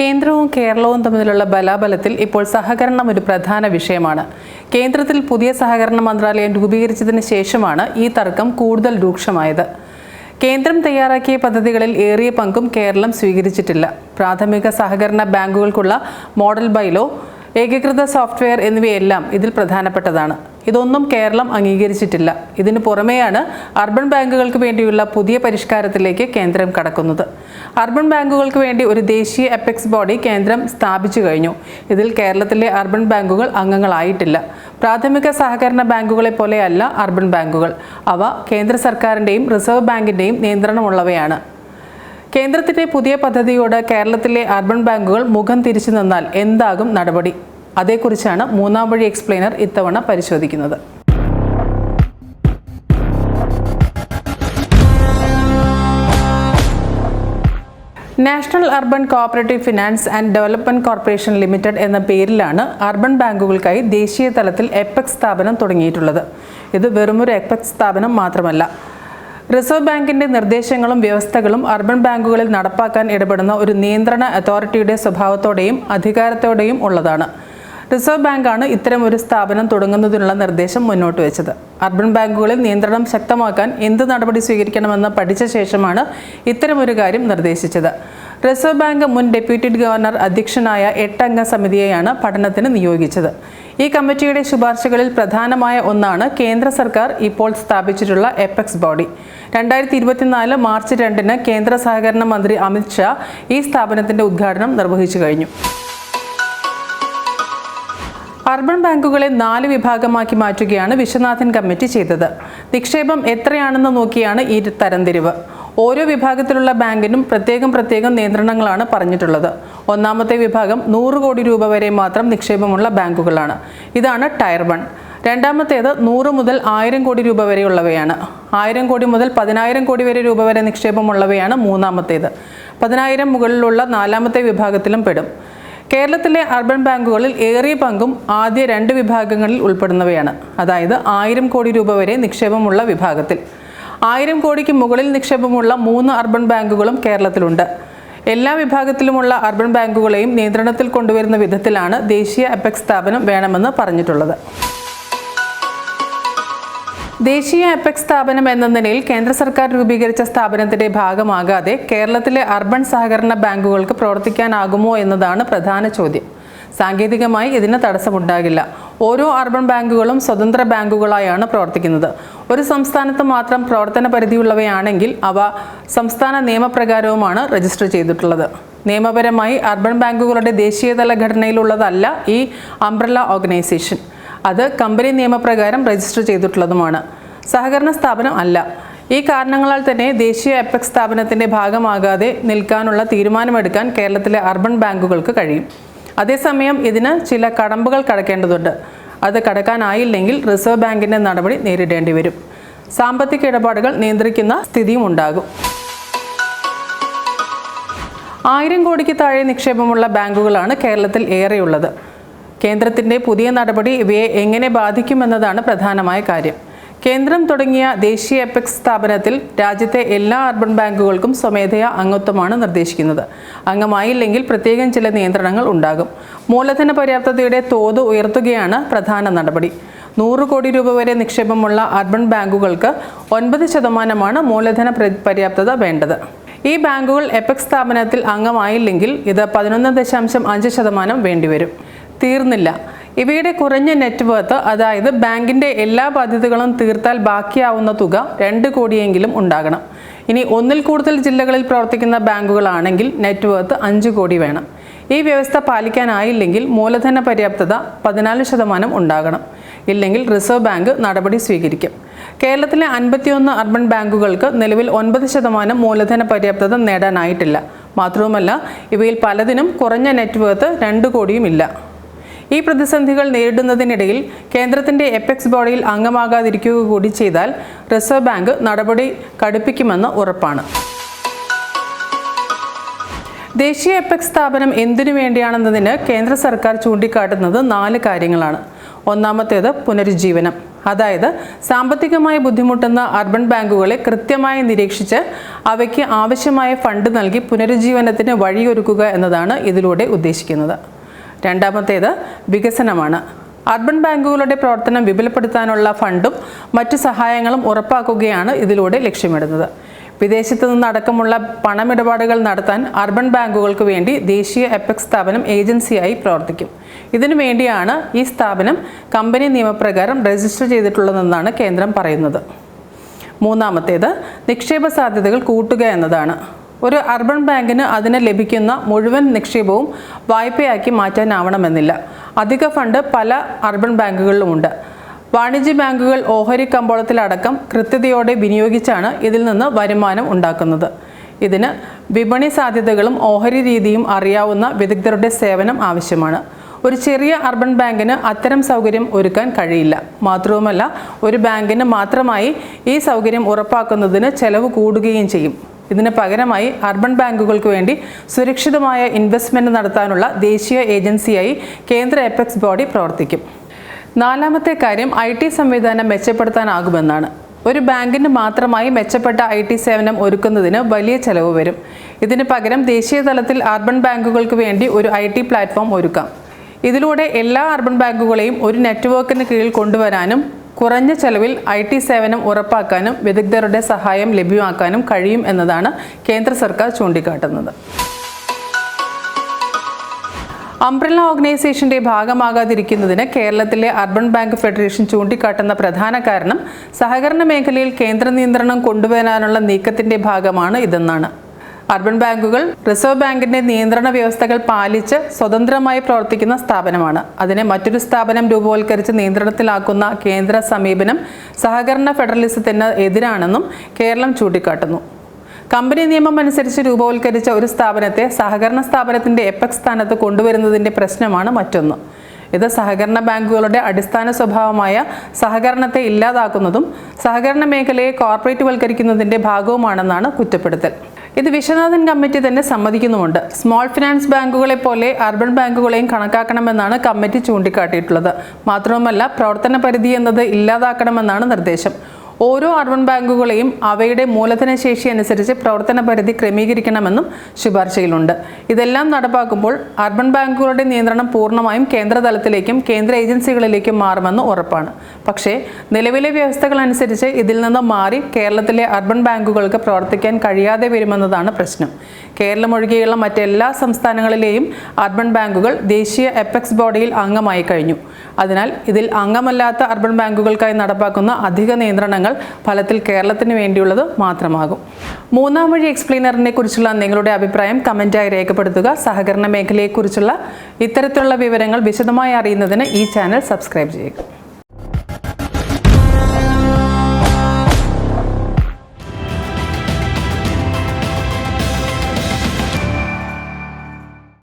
കേന്ദ്രവും കേരളവും തമ്മിലുള്ള ബലാബലത്തിൽ ഇപ്പോൾ സഹകരണം ഒരു പ്രധാന വിഷയമാണ്. കേന്ദ്രത്തിൽ പുതിയ സഹകരണ മന്ത്രാലയം രൂപീകരിച്ചതിന് ശേഷമാണ് ഈ തർക്കം കൂടുതൽ രൂക്ഷമായത്. കേന്ദ്രം തയ്യാറാക്കിയ പദ്ധതികളിൽ ഏറിയ പങ്കും കേരളം സ്വീകരിച്ചിട്ടില്ല. പ്രാഥമിക സഹകരണ ബാങ്കുകൾക്കുള്ള മോഡൽ ബൈലോ ഏകീകൃത സോഫ്റ്റ്വെയർ എന്നിവയെല്ലാം ഇതിൽ പ്രധാനപ്പെട്ടതാണ്. ഇതൊന്നും കേരളം അംഗീകരിച്ചിട്ടില്ല. ഇതിനു പുറമെയാണ് അർബൻ ബാങ്കുകൾക്ക് വേണ്ടിയുള്ള പുതിയ പരിഷ്കാരത്തിലേക്ക് കേന്ദ്രം കടക്കുന്നത്. അർബൻ ബാങ്കുകൾക്ക് വേണ്ടി ഒരു ദേശീയ എപ്പെക്സ് ബോഡി കേന്ദ്രം സ്ഥാപിച്ചു കഴിഞ്ഞു. ഇതിൽ കേരളത്തിലെ അർബൻ ബാങ്കുകൾ അംഗങ്ങളായിട്ടില്ല. പ്രാഥമിക സഹകരണ ബാങ്കുകളെ പോലെയല്ല അർബൻ ബാങ്കുകൾ. അവ കേന്ദ്ര സർക്കാരിന്റെയും റിസർവ് ബാങ്കിന്റെയും നിയന്ത്രണമുള്ളവയാണ്. കേന്ദ്രത്തിന്റെ പുതിയ പദ്ധതിയോട് കേരളത്തിലെ അർബൻ ബാങ്കുകൾ മുഖം തിരിച്ചു നിന്നാൽ എന്താകും നടപടി? അതേക്കുറിച്ചാണ് മൂന്നാം വഴി എക്സ്പ്ലെയിനർ ഇത്തവണ പരിശോധിക്കുന്നത്. National urban cooperative finance and development corporation limited എന്ന പേരിലാണ് അർബൻ ബാങ്കുകൾക്കായി ദേശീയ തലത്തിൽ എപെക്സ് സ്ഥാപനം തുടങ്ങിയിട്ടുള്ളത്. ഇത് വെറുമൊരു എപെക്സ് സ്ഥാപനം മാത്രമല്ല. റിസർവ് ബാങ്കിന്റെ നിർദ്ദേശങ്ങളും വ്യവസ്ഥകളും അർബൻ ബാങ്കുകളിൽ നടപ്പാക്കാൻ ഇടപെടുന്ന ഒരു നിയന്ത്രണ അതോറിറ്റിയുടെ സ്വഭാവത്തോടെയും അധികാരത്തോടെയും ഉള്ളതാണ്. റിസർവ് ബാങ്കാണ് ഇത്തരം ഒരു സ്ഥാപനം തുടങ്ങുന്നതിനുള്ള നിർദ്ദേശം മുന്നോട്ട് വെച്ചത്. അർബൻ ബാങ്കുകളിൽ നിയന്ത്രണം ശക്തമാക്കാൻ എന്ത് നടപടി സ്വീകരിക്കണമെന്ന് പഠിച്ച ശേഷമാണ് ഇത്തരമൊരു കാര്യം നിർദ്ദേശിച്ചത്. റിസർവ് ബാങ്ക് മുൻ ഡെപ്യൂട്ടി ഗവർണർ അധ്യക്ഷനായ എട്ടംഗ സമിതിയെയാണ് പഠനത്തിന് നിയോഗിച്ചത്. ഈ കമ്മിറ്റിയുടെ ശുപാർശകളിൽ പ്രധാനമായ ഒന്നാണ് കേന്ദ്ര സർക്കാർ ഇപ്പോൾ സ്ഥാപിച്ചിട്ടുള്ള എപ്പെക്സ് ബോഡി രണ്ടായിരത്തി ഇരുപത്തിനാല് മാർച്ച് രണ്ടിന് കേന്ദ്ര സഹകരണ മന്ത്രി അമിത് ഷാ ഈ സ്ഥാപനത്തിന്റെ ഉദ്ഘാടനം നിർവഹിച്ചു കഴിഞ്ഞു. അർബൻ ബാങ്കുകളെ നാല് വിഭാഗമാക്കി മാറ്റുകയാണ് വിശ്വനാഥൻ കമ്മിറ്റി ചെയ്തത്. നിക്ഷേപം എത്രയാണെന്ന് നോക്കിയാണ് ഈ തരംതിരിവ്. ഓരോ വിഭാഗത്തിലുള്ള ബാങ്കിനും പ്രത്യേകം പ്രത്യേകം നിയന്ത്രണങ്ങളാണ് പറഞ്ഞിട്ടുള്ളത്. ഒന്നാമത്തെ വിഭാഗം നൂറ് കോടി രൂപ വരെ മാത്രം നിക്ഷേപമുള്ള ബാങ്കുകളാണ്. ഇതാണ് ടയർ വൺ. രണ്ടാമത്തേത് നൂറ് മുതൽ ആയിരം കോടി രൂപ വരെയുള്ളവയാണ്. ആയിരം കോടി മുതൽ പതിനായിരം കോടി വരെ രൂപ വരെ നിക്ഷേപമുള്ളവയാണ് മൂന്നാമത്തേത്. പതിനായിരം മുകളിലുള്ള നാലാമത്തെ വിഭാഗത്തിലും പെടും. കേരളത്തിലെ അർബൻ ബാങ്കുകളിൽ ഏറിയ പങ്കും ആദ്യ രണ്ട് വിഭാഗങ്ങളിൽ ഉൾപ്പെടുന്നവയാണ്. അതായത് ആയിരം കോടി രൂപ വരെ നിക്ഷേപമുള്ള വിഭാഗത്തിൽ. ആയിരം കോടിക്ക് മുകളിൽ നിക്ഷേപമുള്ള മൂന്ന് അർബൻ ബാങ്കുകളും കേരളത്തിലുണ്ട്. എല്ലാ വിഭാഗത്തിലുമുള്ള അർബൻ ബാങ്കുകളെയും നിയന്ത്രണത്തിൽ കൊണ്ടുവരുന്ന വിധത്തിലാണ് ദേശീയ അപ്പെക്സ് സ്ഥാപനം വേണമെന്ന് പറഞ്ഞിട്ടുള്ളത്. ദേശീയ അപെക്സ് സ്ഥാപനം എന്ന നിലയിൽ കേന്ദ്ര സർക്കാർ രൂപീകരിച്ച സ്ഥാപനത്തിന്റെ ഭാഗമാകാതെ കേരളത്തിലെ അർബൻ സഹകരണ ബാങ്കുകൾക്ക് പ്രവർത്തിക്കാനാകുമോ എന്നതാണ് പ്രധാന ചോദ്യം. സാങ്കേതികമായി ഇതിന് തടസ്സമുണ്ടാകില്ല. ഓരോ അർബൻ ബാങ്കുകളും സ്വതന്ത്ര ബാങ്കുകളായാണ് പ്രവർത്തിക്കുന്നത്. ഒരു സംസ്ഥാനത്ത് മാത്രം പ്രവർത്തന പരിധിയുള്ളവയാണെങ്കിൽ അവ സംസ്ഥാന നിയമപ്രകാരവുമാണ് രജിസ്റ്റർ ചെയ്തിട്ടുള്ളത്. നിയമപരമായി അർബൻ ബാങ്കുകളുടെ ദേശീയതല ഘടനയിലുള്ളതല്ല ഈ അംബ്രല ഓർഗനൈസേഷൻ. അത് കമ്പനി നിയമപ്രകാരം രജിസ്റ്റർ ചെയ്തിട്ടുള്ളതുമാണ്. സഹകരണ സ്ഥാപനം അല്ല. ഈ കാരണങ്ങളാൽ തന്നെ ദേശീയ എപ്പക്സ് സ്ഥാപനത്തിന്റെ ഭാഗമാകാതെ നിൽക്കാനുള്ള തീരുമാനമെടുക്കാൻ കേരളത്തിലെ അർബൻ ബാങ്കുകൾക്ക് കഴിയും. അതേസമയം ഇതിന് ചില കടമ്പുകൾ കടക്കേണ്ടതുണ്ട്. അത് കടക്കാനായില്ലെങ്കിൽ റിസർവ് ബാങ്കിന്റെ നടപടി നേരിടേണ്ടി വരും. സാമ്പത്തിക ഇടപാടുകൾ നിയന്ത്രിക്കുന്ന സ്ഥിതിയും ഉണ്ടാകും. ആയിരം കോടിക്ക് താഴെ നിക്ഷേപമുള്ള ബാങ്കുകളാണ് കേരളത്തിൽ ഏറെയുള്ളത്. കേന്ദ്രത്തിന്റെ പുതിയ നടപടി ഇവയെ എങ്ങനെ ബാധിക്കുമെന്നതാണ് പ്രധാനമായ കാര്യം. കേന്ദ്രം തുടങ്ങിയ ദേശീയ എപെക്സ് സ്ഥാപനത്തിൽ രാജ്യത്തെ എല്ലാ അർബൻ ബാങ്കുകൾക്കും സ്വമേധയാ അംഗത്വമാണ് നിർദ്ദേശിക്കുന്നത്. അംഗമായില്ലെങ്കിൽ പ്രത്യേകം ചില നിയന്ത്രണങ്ങൾ ഉണ്ടാകും. മൂലധന പര്യാപ്തതയുടെ തോത് ഉയർത്തുകയാണ് പ്രധാന നടപടി. നൂറ് കോടി രൂപ വരെ നിക്ഷേപമുള്ള അർബൻ ബാങ്കുകൾക്ക് ഒൻപത് ശതമാനമാണ് മൂലധന പ്ര- പര്യാപ്തത വേണ്ടത്. ഈ ബാങ്കുകൾ എപെക്സ് സ്ഥാപനത്തിൽ അംഗമായില്ലെങ്കിൽ ഇത് പതിനൊന്ന് ദശാംശം അഞ്ച് ശതമാനം വേണ്ടിവരും. തീർന്നില്ല. ഇവയുടെ കുറഞ്ഞ നെറ്റ് വർത്ത് അതായത് ബാങ്കിന്റെ എല്ലാ ബാധ്യതകളും തീർത്താൽ ബാക്കിയാവുന്ന തുക രണ്ട് കോടിയെങ്കിലും ഉണ്ടാകണം. ഇനി ഒന്നിൽ കൂടുതൽ ജില്ലകളിൽ പ്രവർത്തിക്കുന്ന ബാങ്കുകളാണെങ്കിൽ നെറ്റ് വർത്ത് അഞ്ച് കോടി വേണം. ഈ വ്യവസ്ഥ പാലിക്കാനായില്ലെങ്കിൽ മൂലധന പര്യാപ്തത പതിനാല് ശതമാനം ഉണ്ടാകണം. ഇല്ലെങ്കിൽ റിസർവ് ബാങ്ക് നടപടി സ്വീകരിക്കും. കേരളത്തിലെ അൻപത്തിയൊന്ന് അർബൻ ബാങ്കുകൾക്ക് നിലവിൽ ഒൻപത് ശതമാനം മൂലധന പര്യാപ്തത നേടാനായിട്ടില്ല. മാത്രവുമല്ല ഇവയിൽ പലതിനും കുറഞ്ഞ നെറ്റ് വർത്ത് രണ്ട് കോടിയുമില്ല. ഈ പ്രതിസന്ധികൾ നേരിടുന്നതിനിടയിൽ കേന്ദ്രത്തിന്റെ എപ്പെക്സ് ബോഡിയിൽ അംഗമാകാതിരിക്കുക കൂടി ചെയ്താൽ റിസർവ് ബാങ്ക് നടപടി കടുപ്പിക്കുമെന്ന് ഉറപ്പാണ്. ദേശീയ എപ്പെക്സ് സ്ഥാപനം എന്തിനു വേണ്ടിയാണെന്നതിന് കേന്ദ്ര സർക്കാർ ചൂണ്ടിക്കാട്ടുന്നത് നാല് കാര്യങ്ങളാണ്. ഒന്നാമത്തേത് പുനരുജ്ജീവനം. അതായത് സാമ്പത്തികമായി ബുദ്ധിമുട്ടുന്ന അർബൻ ബാങ്കുകളെ കൃത്യമായി നിരീക്ഷിച്ച് അവയ്ക്ക് ആവശ്യമായ ഫണ്ട് നൽകി പുനരുജ്ജീവനത്തിന് വഴിയൊരുക്കുക എന്നതാണ് ഇതിലൂടെ ഉദ്ദേശിക്കുന്നത്. രണ്ടാമത്തേത് വികസനമാണ്. അർബൻ ബാങ്കുകളുടെ പ്രവർത്തനം വിപുലപ്പെടുത്താനുള്ള ഫണ്ടും മറ്റ് സഹായങ്ങളും ഉറപ്പാക്കുകയാണ് ഇതിലൂടെ ലക്ഷ്യമിടുന്നത്. വിദേശത്തു നിന്നടക്കമുള്ള പണമിടപാടുകൾ നടത്താൻ അർബൻ ബാങ്കുകൾക്ക് വേണ്ടി ദേശീയ എപ്പെക്സ് സ്ഥാപനം ഏജൻസിയായി പ്രവർത്തിക്കും. ഇതിനു വേണ്ടിയാണ് ഈ സ്ഥാപനം കമ്പനി നിയമപ്രകാരം രജിസ്റ്റർ ചെയ്തിട്ടുള്ളതെന്നാണ് കേന്ദ്രം പറയുന്നത്. മൂന്നാമത്തേത് നിക്ഷേപ സാധ്യതകൾ കൂട്ടുക എന്നതാണ്. ഒരു അർബൻ ബാങ്കിന് അതിന് ലഭിക്കുന്ന മുഴുവൻ നിക്ഷേപവും വായ്പയാക്കി മാറ്റാനാവണമെന്നില്ല. അധിക ഫണ്ട് പല അർബൻ ബാങ്കുകളിലുമുണ്ട്. വാണിജ്യ ബാങ്കുകൾ ഓഹരി കമ്പോളത്തിലടക്കം കൃത്യതയോടെ വിനിയോഗിച്ചാണ് ഇതിൽ നിന്ന് വരുമാനം ഉണ്ടാക്കുന്നത്. ഇതിന് വിപണി സാധ്യതകളും ഓഹരി രീതിയും അറിയാവുന്ന വിദഗ്ധരുടെ സേവനം ആവശ്യമാണ്. ഒരു ചെറിയ അർബൻ ബാങ്കിന് അത്തരം സൗകര്യം ഒരുക്കാൻ കഴിയില്ല. മാത്രവുമല്ല ഒരു ബാങ്കിന് മാത്രമായി ഈ സൗകര്യം ഉറപ്പാക്കുന്നതിന് ചെലവ് കൂടുകയും ചെയ്യും. ഇതിന് പകരമായി അർബൻ ബാങ്കുകൾക്ക് വേണ്ടി സുരക്ഷിതമായ ഇൻവെസ്റ്റ്മെന്റ് നടത്താനുള്ള ദേശീയ ഏജൻസിയായി കേന്ദ്ര എപ്പെക്സ് ബോഡി പ്രവർത്തിക്കും. നാലാമത്തെ കാര്യം ഐ ടി സംവിധാനം മെച്ചപ്പെടുത്താനാകുമെന്നാണ്. ഒരു ബാങ്കിന് മാത്രമായി മെച്ചപ്പെട്ട ഐ ടി സേവനം ഒരുക്കുന്നതിന് വലിയ ചെലവ് വരും. ഇതിന് പകരം ദേശീയ തലത്തിൽ അർബൻ ബാങ്കുകൾക്ക് വേണ്ടി ഒരു ഐ ടി പ്ലാറ്റ്ഫോം ഒരുക്കാം. ഇതിലൂടെ എല്ലാ അർബൻ ബാങ്കുകളെയും ഒരു നെറ്റ്വർക്കിന് കീഴിൽ കൊണ്ടുവരാനും കുറഞ്ഞ ചെലവിൽ ഐ ടി സേവനം ഉറപ്പാക്കാനും വിദഗ്ധരുടെ സഹായം ലഭ്യമാക്കാനും കഴിയും എന്നതാണ് കേന്ദ്ര സർക്കാർ ചൂണ്ടിക്കാട്ടുന്നത്. അംബ്രല്ല ഓർഗനൈസേഷന്റെ ഭാഗമാകാതിരിക്കുന്നതിന് കേരളത്തിലെ അർബൻ ബാങ്ക് ഫെഡറേഷൻ ചൂണ്ടിക്കാട്ടുന്ന പ്രധാന കാരണം സഹകരണ മേഖലയിൽ കേന്ദ്ര നിയന്ത്രണം കൊണ്ടുവരാനുള്ള നീക്കത്തിന്റെ ഭാഗമാണ് ഇതെന്നാണ്. അർബൻ ബാങ്കുകൾ റിസർവ് ബാങ്കിന്റെ നിയന്ത്രണ വ്യവസ്ഥകൾ പാലിച്ച് സ്വതന്ത്രമായി പ്രവർത്തിക്കുന്ന സ്ഥാപനമാണ്. അതിനെ മറ്റൊരു സ്ഥാപനം രൂപവൽക്കരിച്ച് നിയന്ത്രണത്തിലാക്കുന്ന കേന്ദ്ര സമീപനം സഹകരണ ഫെഡറലിസത്തിന് എതിരാണെന്നും കേരളം ചൂണ്ടിക്കാട്ടുന്നു. കമ്പനി നിയമം അനുസരിച്ച് രൂപവൽക്കരിച്ച ഒരു സ്ഥാപനത്തെ സഹകരണ സ്ഥാപനത്തിന്റെ എപ്പക് സ്ഥാനത്ത് കൊണ്ടുവരുന്നതിന്റെ പ്രശ്നമാണ് മറ്റൊന്ന്. ഇത് സഹകരണ ബാങ്കുകളുടെ അടിസ്ഥാന സ്വഭാവമായ സഹകരണത്തെ ഇല്ലാതാക്കുന്നതും സഹകരണ മേഖലയെ കോർപ്പറേറ്റ് വൽക്കരിക്കുന്നതിന്റെ ഭാഗവുമാണെന്നാണ് കുറ്റപ്പെടുത്തൽ. ഇത് വിശ്വനാഥൻ കമ്മിറ്റി തന്നെ സമ്മതിക്കുന്നുമുണ്ട്. സ്മോൾ ഫിനാൻസ് ബാങ്കുകളെ പോലെ അർബൻ ബാങ്കുകളെയും കണക്കാക്കണമെന്നാണ് കമ്മിറ്റി ചൂണ്ടിക്കാട്ടിയിട്ടുള്ളത്. മാത്രവുമല്ല പ്രവർത്തന പരിധി എന്നത് ഇല്ലാതാക്കണമെന്നാണ് നിർദ്ദേശം. ഓരോ അർബൻ ബാങ്കുകളെയും അവയുടെ മൂലധന ശേഷി അനുസരിച്ച് പ്രവർത്തന പരിധി ക്രമീകരിക്കണമെന്നും ശുപാർശയിലുണ്ട്. ഇതെല്ലാം നടപ്പാക്കുമ്പോൾ അർബൻ ബാങ്കുകളുടെ നിയന്ത്രണം പൂർണമായും കേന്ദ്രതലത്തിലേക്കും കേന്ദ്ര ഏജൻസികളിലേക്കും മാറുമെന്ന് ഉറപ്പാണ്. പക്ഷേ നിലവിലെ വ്യവസ്ഥകൾ അനുസരിച്ച് ഇതിൽ നിന്ന് മാറി കേരളത്തിലെ അർബൻ ബാങ്കുകൾക്ക് പ്രവർത്തിക്കാൻ കഴിയാതെ വരുമെന്നതാണ് പ്രശ്നം. കേരളം ഒഴികെയുള്ള മറ്റെല്ലാ സംസ്ഥാനങ്ങളിലെയും അർബൻ ബാങ്കുകൾ ദേശീയ എപ്പെക്സ് ബോഡിയിൽ അംഗമായി കഴിഞ്ഞു. അതിനാൽ ഇതിൽ അംഗമല്ലാത്ത അർബൻ ബാങ്കുകൾക്കായി നടപ്പാക്കുന്ന അധിക നിയന്ത്രണങ്ങൾ ഫലത്തിൽ കേരളത്തിന് വേണ്ടിയുള്ളത് മാത്രമാകും. മൂന്നാം വഴി എക്സ്പ്ലെയിനറിനെ കുറിച്ചുള്ള നിങ്ങളുടെ അഭിപ്രായം കമന്റായി രേഖപ്പെടുത്തുക. സഹകരണ മേഖലയെക്കുറിച്ചുള്ള ഇത്തരത്തിലുള്ള വിവരങ്ങൾ വിശദമായി അറിയുന്നതിന് ഈ ചാനൽ സബ്സ്ക്രൈബ് ചെയ്യുക.